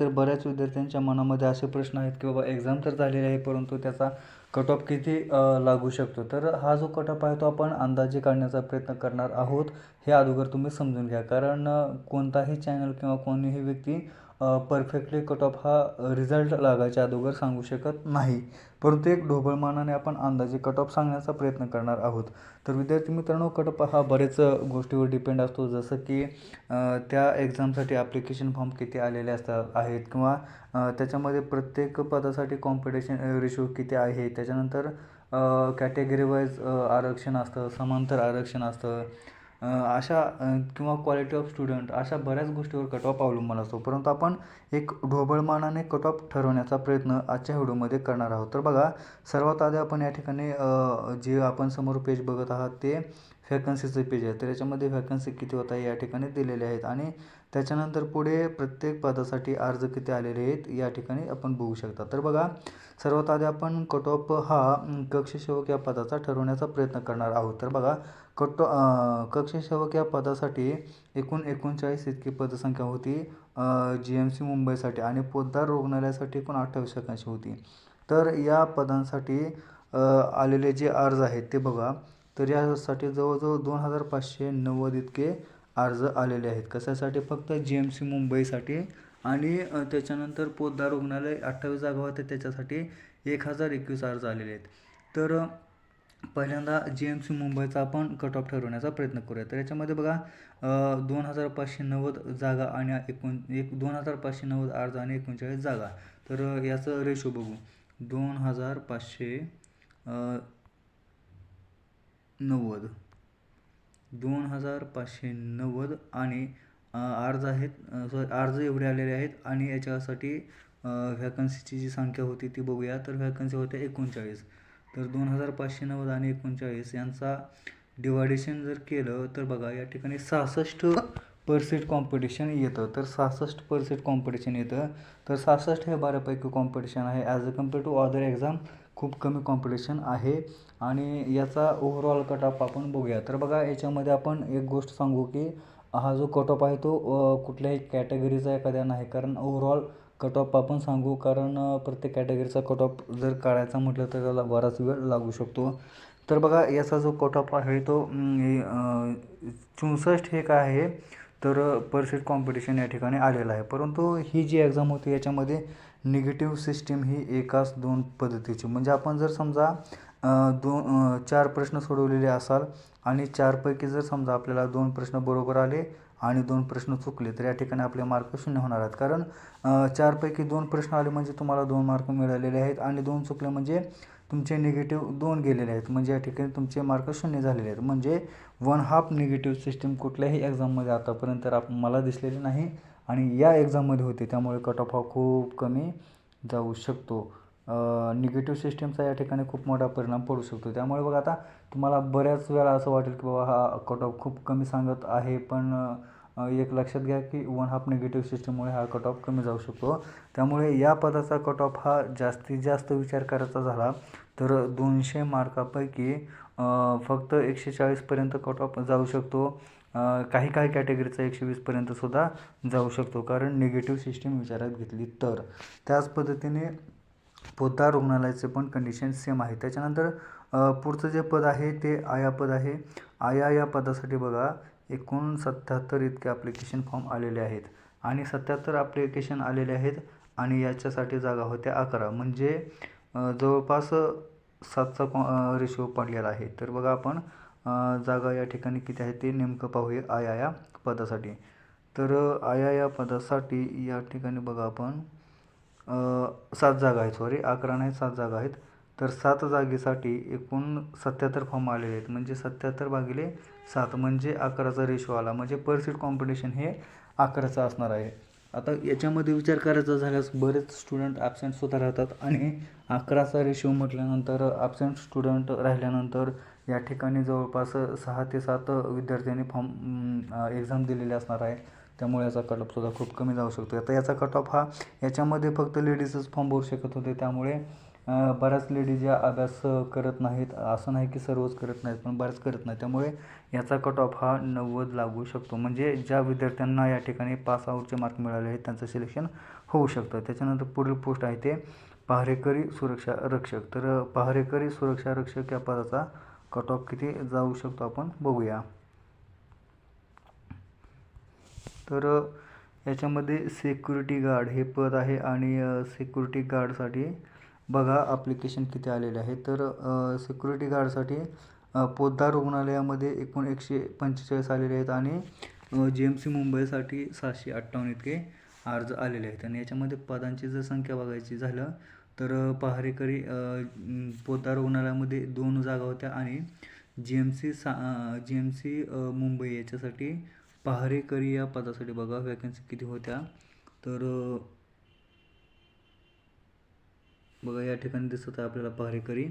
तर बऱ्याच विद्यार्थ्यांच्या मनामध्ये असे प्रश्न आहेत की बाबा एक्झाम तर झालेली आहे परंतु त्याचा कट ऑफ किती लागू शकतो? तर हा जो कट ऑफ आहे तो आपण अंदाजे काढण्याचा प्रयत्न करणार आहोत. हे अगोदर तुम्ही समजून घ्या. कारण कोणताही चॅनल किंवा कोणीही व्यक्ती परफेक्टली कट ऑफ हा रिझल्ट लागायच्या अगोदर सांगू शकत नाही. परंतु एक ढोबळमानाने आपण अंदाजे कट ऑफ सांगण्याचा प्रयत्न करणार आहोत. तर विद्यार्थी मित्रांनो कट ऑफ हा बरेच गोष्टीवर डिपेंड असतो. जसं की त्या एक्झामसाठी ॲप्लिकेशन फॉर्म किती आलेले असतात आहेत किंवा त्याच्यामध्ये प्रत्येक पदासाठी कॉम्पिटिशन रेशो किती आहे त्याच्यानंतर कॅटेगरी वाईज आरक्षण असतं समांतर आरक्षण असतं अशा किंवा क्वालिटी ऑफ स्टुडंट अशा बऱ्याच गोष्टीवर कट ऑफ अवलंबून असतो. परंतु आपण एक ढोबळमानाने कट ऑफ ठरवण्याचा प्रयत्न आजच्या व्हिडिओमध्ये करणार आहोत. तर बघा सर्वात आधी आपण या ठिकाणी जे आपण समोर पेज बघत आहात ते व्हॅकन्सीचं पेज आहे तर याच्यामध्ये व्हॅकन्सी किती होत आहे या ठिकाणी दिलेले आहेत. आणि त्याच्यानंतर पुढे प्रत्येक पदासाठी अर्ज किती आलेले आहेत या ठिकाणी आपण बघू शकता. तर बघा सर्वात आधी आपण कट ऑफ हा कक्षसेवक या पदाचा ठरवण्याचा प्रयत्न करणार आहोत. तर बघा कट कक्षसेवक या पदासाठी एकूण एकोणचाळीस इतकी पदसंख्या होती जी एम सी मुंबईसाठी आणि पोद्दार रुग्णालयासाठी एकूण अठ्ठावीस व्हॅकन्सी होती. तर या पदांसाठी आलेले जे अर्ज आहेत ते बघा. तर यासाठी जवळजवळ दोन हजार पाचशे नव्वद इतके अर्ज आलेले आहेत. कशासाठी? फक्त जी एम सी मुंबईसाठी आणि त्याच्यानंतर पोद्दार रुग्णालय अठ्ठावीस जागा होत्या त्याच्यासाठी एक हजार एकवीस अर्ज आलेले आहेत. तर पहिल्यांदा जी एम सी मुंबईचा आपण कट ऑफ ठरवण्याचा प्रयत्न करूया. तर याच्यामध्ये बघा दोन हजार पाचशे नव्वद जागा आणि एकोण एक दोन हजार पाचशे नव्वद अर्ज आणि एकोणचाळीस जागा. तर याचं रेशो बघू. दोन हजार पाचशे नव्वद. दोन हजार पाचशे नव्वद आणि अर्ज आहेत सॉरी अर्ज एवढे आलेले आहेत आणि याच्यासाठी व्हॅकन्सीची जी संख्या होती ती बघूया. तर व्हॅकन्सी होत्या एकोणचाळीस. तर दोन हजार पाचशे नव्वद आणि एकोणचाळीस यांचा डिवायडेशन जर केलं तर बघा या ठिकाणी सहासष्ट पर्सेंट कॉम्पिटिशन येतं. तर सहासष्ट पर्सेंट कॉम्पिटिशन येतं. तर सहासष्ट हे बऱ्यापैकी कॉम्पिटिशन आहे. As a compare to other exam खूप कमी कॉम्पिटिशन आहे. आणि याचा ओव्हरऑल कट ऑफ आपण बघूया. तर बघा याच्यामध्ये आपण एक गोष्ट सांगू की हा जो कट ऑफ आहे तो कुठल्याही कॅटेगरीचा एखाद्या नाही. कारण ओव्हरऑल कट ऑफ आपण सांगू कारण प्रत्येक कॅटेगरीचा कट ऑफ जर काढायचा म्हटलं तर त्याला बराच वेळ लागू शकतो. तर बघा याचा जो कट ऑफ आहे तो चौसष्ट हे काय आहे? तर पर्सेंट कॉम्पिटिशन या ठिकाणी आलेलं आहे. परंतु ही जी एक्झाम होती याच्यामध्ये निगेटिव्ह सिस्टीम ही एकाच दोन पद्धतीची. म्हणजे आपण जर समजा दोन चार प्रश्न सोडवलेले असाल आणि चारपैकी जर समजा आपल्याला दोन प्रश्न बरोबर आले आणि दोन प्रश्न चुकले तर या ठिकाणी आपले मार्क शून्य होणार आहेत. कारण चारपैकी दोन प्रश्न आले म्हणजे तुम्हाला दोन मार्क मिळालेले आहेत आणि दोन चुकले म्हणजे तुमचे निगेटिव्ह दोन गेलेले आहेत. म्हणजे या ठिकाणी तुमचे मार्क शून्य झालेले आहेत. म्हणजे वन हाफ निगेटिव्ह सिस्टीम कुठल्याही एक्झाममध्ये आतापर्यंत आप मला दिसलेली नाही आणि या एक्झाममध्ये होते. त्यामुळे कट ऑफ हा खूप कमी जाऊ शकतो. निगेटिव्ह सिस्टीमचा या ठिकाणी खूप मोठा परिणाम पडू शकतो. त्यामुळे बघा आता तुम्हाला बऱ्याच वेळा असं वाटेल की बाबा हा कट ऑफ खूप कमी सांगत आहे. पण एक लक्षात घ्या की वन हाफ निगेटिव्ह सिस्टीममुळे हा कट ऑफ कमी जाऊ शकतो. त्यामुळे या पदाचा कट ऑफ हा जास्तीत जास्त विचार करायचा झाला तर दोनशे मार्कापैकी फक्त एकशे चाळीसपर्यंत कट ऑफ जाऊ शकतो. काही काही कॅटेगरीचा एकशे वीसपर्यंतसुद्धा जाऊ शकतो. कारण निगेटिव्ह सिस्टीम विचारात घेतली तर. त्याच पद्धतीने पोता रुग्णालयाचे पण कंडिशन सेम आहे. त्याच्यानंतर पुढचं जे पद आहे ते आया पद आहे. आया या पदासाठी बघा एकूण सत्याहत्तर इतके ॲप्लिकेशन फॉर्म आलेले आहेत. आणि सत्याहत्तर ॲप्लिकेशन आलेले आहेत आणि याच्यासाठी जागा होत्या अकरा. म्हणजे जवळपास सातचा कॉ रेशो पडलेला आहे. तर बघा आपण जागा या ठिकाणी किती आहे ते नेमकं पाहूया आया या पदासाठी. तर आया या पदासाठी या ठिकाणी बघा आपण सात जागा आहेत. सॉरी अकरा नाही सात जागा आहेत. तर सात जागेसाठी एकूण सत्याहत्तर फॉर्म आलेले आहेत. म्हणजे सत्याहत्तर भागिले सात म्हणजे अकराचा रेशो आला. म्हणजे पर सीट कॉम्पिटिशन हे अकराचं असणार आहे. आता याच्यामध्ये विचार करायचा झाल्यास बरेच स्टुडंट ॲबसेंटसुद्धा राहतात आणि अकराचा रेशो म्हटल्यानंतर ॲबसेंट स्टुडंट राहिल्यानंतर या ठिकाणी जवळपास सहा ते सात विद्यार्थ्यांनी फॉर्म एक्झाम दिलेली असणार आहे. त्यामुळे याचा कट ऑफसुद्धा खूप कमी जाऊ शकतो. आता याचा कट ऑफ हा याच्यामध्ये फक्त लेडीजच फॉर्म भरू शकत होते. त्यामुळे बऱ्याच लेडीज या अभ्यास करत नाहीत असं नाही की सर्वच करत नाहीत पण बऱ्याच करत नाही त्यामुळे याचा कट ऑफ हा नव्वद लागू शकतो. म्हणजे ज्या विद्यार्थ्यांना या ठिकाणी पास आऊटचे मार्क मिळाले आहेत त्यांचं सिलेक्शन होऊ शकतं. त्याच्यानंतर पुढील पोस्ट आहे ते पहारेकरी सुरक्षा रक्षक. तर पहारेकरी सुरक्षा रक्षक या पदाचा कट ऑफ किती जाऊ शकतो आपण बघूया. तर याच्यामध्ये सिक्युरिटी गार्ड हे पद आहे आणि सिक्युरिटी गार्डसाठी बघा ॲप्लिकेशन किती आलेले आहे. तर सिक्युरिटी गार्डसाठी पोद्दार रुग्णालयामध्ये एकूण एकशे पंचेचाळीस आलेले आहेत आणि जी एम सी मुंबईसाठी सहाशे अठ्ठावन्न इतके अर्ज आलेले आहेत. आणि याच्यामध्ये पदांची जर संख्या बघायची झालं तर पहारेकरी पोद्दार रुग्णालयामध्ये दोन जागा होत्या आणि जी एम सी सा जी एम सी मुंबई याच्यासाठी पहारेकरी या पदासाठी बघा वॅकन्सी किती होत्या. तर बघा या ठिकाणी दिसत आहे आपल्याला पहारेकरी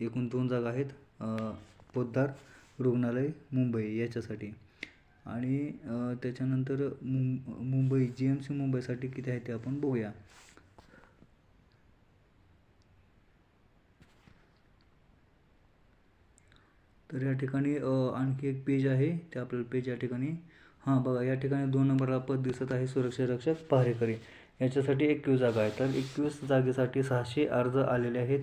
एकूण दोन जागा आहेत पोद्दार रुग्णालय मुंबई याच्यासाठी. आणि त्याच्यानंतर मुं मुंबई जी एम सी मुंबईसाठी किती आहे ते आपण बघूया. तर या ठिकाणी आणखी एक पेज आहे ते आपल्याला पेज या ठिकाणी हां बघा या ठिकाणी दोन नंबरला पद दिसत आहे सुरक्षा रक्षक पहारेकरी याच्यासाठी एकवीस जागा आहे तर एकवीस जागेसाठी सहाशे अर्ज आलेले आहेत.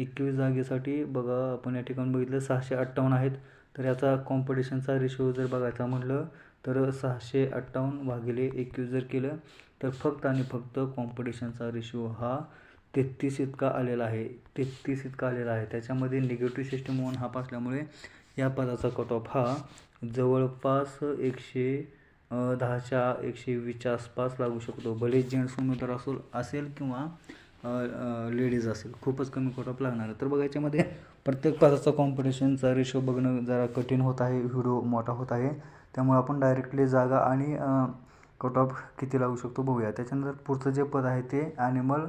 एकवीस जागेसाठी बघा आपण या ठिकाणी बघितलं सहाशे अठ्ठावन्न आहेत. तर याचा कॉम्पिटिशनचा रेशो जर बघायचा म्हटलं तर सहाशे अठ्ठावन्न भागिले एकवीस जर केलं तर फक्त आणि फक्त कॉम्पिटिशनचा रेशो हा तेहतीस इतका आलेला आहे. तेहतीस इतका आलेला आहे. त्याच्यामध्ये निगेटिव्ह सिस्टम वन हाफ असल्यामुळे या पदाचा कट ऑफ हा जवळपास एकशे दहाच्या एकशे वीसच्या आसपास लागू शकतो. भले जेंट्स उमेदवार असेल असेल किंवा लेडीज असेल. खूपच कमी कट लागणार आहे. तर बघा याच्यामध्ये प्रत्येक पदाचा कॉम्पिटिशनचा रेशो बघणं जरा कठीण होत आहे. व्हिडिओ मोठा होत आहे. त्यामुळे आपण डायरेक्टली जागा आणि कट ऑफ किती लागू शकतो बघूया. त्याच्यानंतर पुढचं जे पद आहे ते ॲनिमल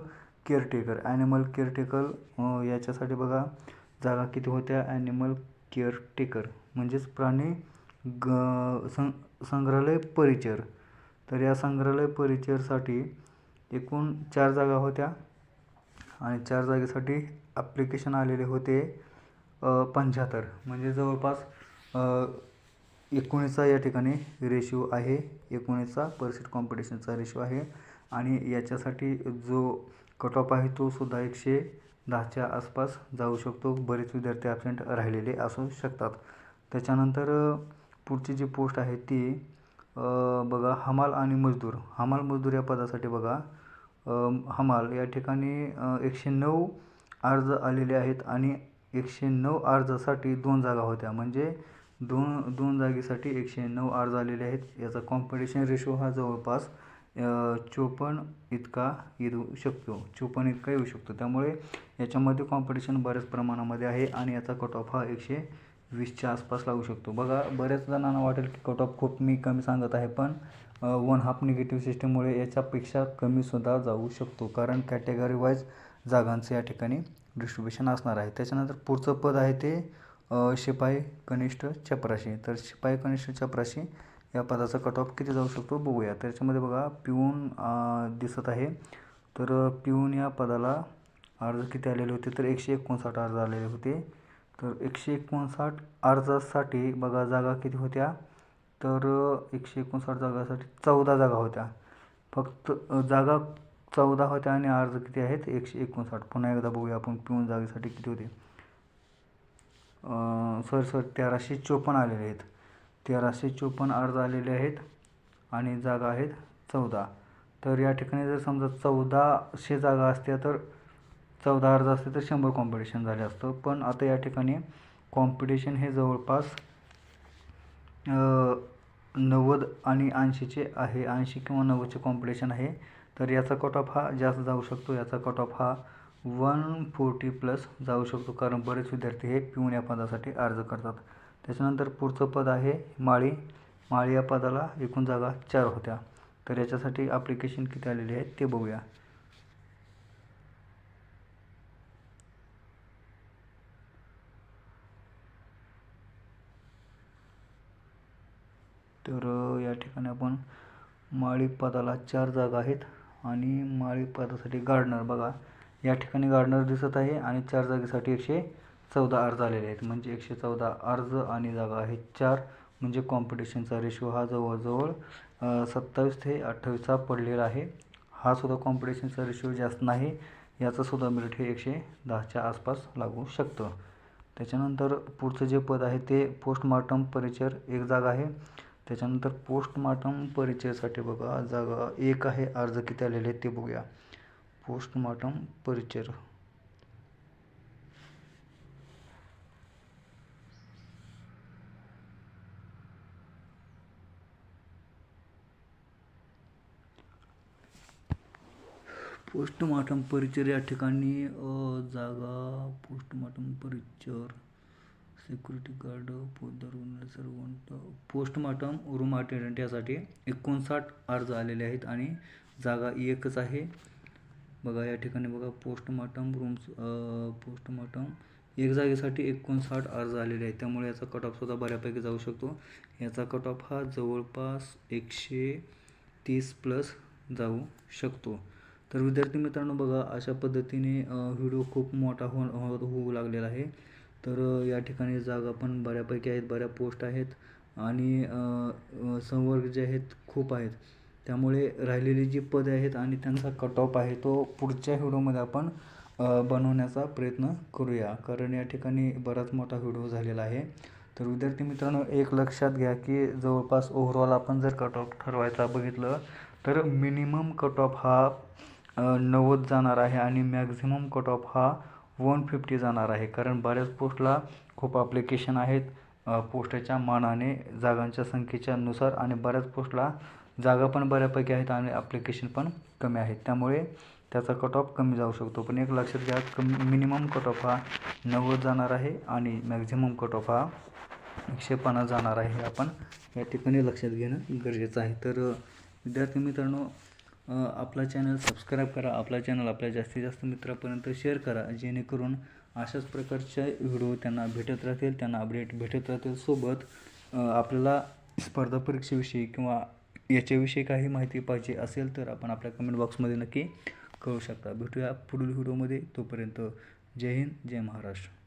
केअरटेकर ॲनिमल केअरटेकर याच्यासाठी बघा जागा किती होत्या? ॲनिमल केअरटेकर म्हणजेच प्राणी ग सं संग्रहालय परिचर. तर या संग्रहालय परिचरसाठी एकूण चार जागा होत्या. आणि चार जागेसाठी ॲप्लिकेशन आलेले होते पंच्याहत्तर. म्हणजे जवळपास एकोणीसचा या ठिकाणी रेशिओ आहे. एकोणीसचा परसेट कॉम्पिटिशनचा रेशिओ आहे. आणि याच्यासाठी जो कट ऑफ आहे तो सुद्धा एकशे दहाच्या आसपास जाऊ शकतो. बरेच विद्यार्थी ॲबसेंट राहिलेले असू शकतात. त्याच्यानंतर पुढची जी पोस्ट आहे ती बघा हमाल आणि मजदूर. हमाल मजदूर या पदासाठी बघा हमाल या ठिकाणी एकशे नऊ अर्ज आलेले आहेत आणि एकशे नऊ अर्जासाठी दोन जागा होत्या. म्हणजे दोन दोन जागेसाठी एकशे नऊ अर्ज आलेले आहेत. याचा कॉम्पिटिशन रेशो हा जवळपास चोपन्न इतका येऊ शकतो. चोपन्न इतका येऊ शकतो. त्यामुळे याच्यामध्ये कॉम्पिटिशन बऱ्याच प्रमाणामध्ये आहे आणि याचा कट ऑफ हा एकशे वीसच्या आसपास लागू शकतो. बघा बऱ्याच जणांना वाटेल की कट ऑफ खूप मी कमी सांगत आहे पण वन हाफ निगेटिव्ह सिस्टीममुळे याच्यापेक्षा कमीसुद्धा जाऊ शकतो. कारण कॅटेगरी वाईज जागांचं या ठिकाणी डिस्ट्रीब्युशन असणार आहे. त्याच्यानंतर पुढचं पद आहे ते शिपाई कनिष्ठ चपराशी. तर शिपाई कनिष्ठ चपराशी या पदाचा कट ऑफ किती जाऊ शकतो बघूया. त्याच्यामध्ये बघा पिऊन दिसत आहे. तर पिऊन या पदाला अर्ज किती आलेले होते? तर एकशे एकोणसाठ अर्ज आलेले होते. तर एकशे एकोणसाठ अर्जासाठी बघा जागा किती होत्या? तर एकशे एकोणसाठ जागासाठी चौदा जागा होत्या. फक्त जागा चौदा होत्या आणि अर्ज किती आहेत? एकशे एकोणसाठ. पुन्हा एकदा बघूया आपण पिऊन जागेसाठी किती होते. सर सर तेराशे चोपन्न आलेले आहेत. तेराशे चोपन्न अर्ज आलेले आहेत आणि जागा आहेत चौदा. तर या ठिकाणी जर समजा चौदाशे जागा असत्या तर चौदा अर्ज असते तर शंभर कॉम्पिटिशन झाले असतं. पण आता या ठिकाणी कॉम्पिटिशन हे जवळपास नव्वद आणि ऐंशीचे आहे. ऐंशी किंवा नव्वदचे कॉम्पिटिशन आहे. तर याचा कट ऑफ हा जास्त जाऊ शकतो. याचा कट ऑफ हा वन फोर्टी प्लस जाऊ शकतो. कारण बरेच विद्यार्थी हे पिऊन या पदासाठी अर्ज करतात. त्याच्यानंतर पुढचं पद आहे माळी. माळी या पदाला एकूण जागा चार होत्या. तर याच्यासाठी ॲप्लिकेशन किती आलेली आहेत ते बघूया. तर या ठिकाणी आपण माळीपदाला चार जागा आहेत आणि माळीपदासाठी गार्डनर बघा या ठिकाणी गार्डनर दिसत आहे आणि चार जागेसाठी एकशे चौदा अर्ज आलेले आहेत. म्हणजे एकशे चौदा अर्ज आणि जागा आहेत. चार म्हणजे कॉम्पिटिशनचा रेशो हा जवळजवळ सत्तावीस ते अठ्ठावीसचा पडलेला आहे. हा सुद्धा कॉम्पिटिशनचा रेशो जास्त नाही याचंसुद्धा मेरिट हे एकशे दहाच्या आसपास लागू शकतं. त्याच्यानंतर पुढचं जे पद आहे ते पोस्टमार्टम परिचर एक जागा आहे. त्याच्यानंतर पोस्टमार्टम परिचयासाठी बघा जागा एक आहे अर्ज किती आलेले ते बघूया. पोस्टमार्टम परिचर पोस्टमार्टम परिचर या ठिकाणी जागा पोस्टमार्टम परिचर सिक्युरिटी गार्ड पोदार सर्वंट पोस्टमार्टम रूम अटेंडंट यासाठी एकोणसाठ अर्ज आलेले आहेत आणि जागा एकच आहे. बघा या ठिकाणी बघा पोस्टमार्टम रूम्स पोस्टमार्टम एक जागेसाठी एकोणसाठ अर्ज आलेले आहेत. त्यामुळे याचा कट ऑफसुद्धा बऱ्यापैकी जाऊ शकतो. याचा कट ऑफ हा जवळपास एकशे तीस प्लस जाऊ शकतो. तर विद्यार्थी मित्रांनो बघा अशा पद्धतीने व्हिडिओ खूप मोठा हो होऊ लागलेला आहे. तर या ठिकाणी जागा पण बऱ्यापैकी आहेत बऱ्या पोस्ट आहेत आणि संवर्ग जे आहेत खूप आहेत. त्यामुळे राहिलेली जी पदे आहेत आणि त्यांचा कट ऑफ आहे तो पुढच्या व्हिडिओमध्ये आपण बनवण्याचा प्रयत्न करूया. कारण या ठिकाणी बराच मोठा व्हिडिओ झालेला आहे. तर विद्यार्थी मित्रांनो एक लक्षात घ्या की जवळपास ओव्हरऑल आपण जर कट ऑफ ठरवायचा बघितलं तर मिनिमम कट ऑफ हा नव्वद जाणार आहे आणि मॅक्झिमम कट ऑफ हा वन फिफ्टी जाणार आहे. कारण बऱ्याच पोस्टला खूप ॲप्लिकेशन आहेत. पोस्टाच्या मानाने जागांच्या संख्येच्या नुसार आणि बऱ्याच पोस्टला जागा पण बऱ्यापैकी आहेत आणि ॲप्लिकेशन पण कमी आहेत. त्यामुळे त्याचा कट ऑफ कमी जाऊ शकतो. पण एक लक्षात घ्या कमी मिनिमम कट ऑफ हा नव्वद जाणार आहे आणि मॅक्झिमम कट ऑफ हा एकशे पन्नास जाणार आहे. आपण या ठिकाणी लक्षात घेणं गरजेचं आहे. तर विद्यार्थी मित्रांनो आपला चॅनल सबस्क्राईब करा. आपला चॅनल आपल्या जास्तीत जास्त मित्रापर्यंत शेअर करा. जेणेकरून अशाच प्रकारचे व्हिडिओ त्यांना भेटत राहतील त्यांना अपडेट भेटत राहतील. सोबत आपल्याला स्पर्धा परीक्षेविषयी किंवा याच्याविषयी काही माहिती पाहिजे असेल तर आपण आपल्या कमेंट बॉक्समध्ये नक्की कळू शकता. भेटूया पुढील व्हिडिओमध्ये तोपर्यंत जय हिंद जय महाराष्ट्र.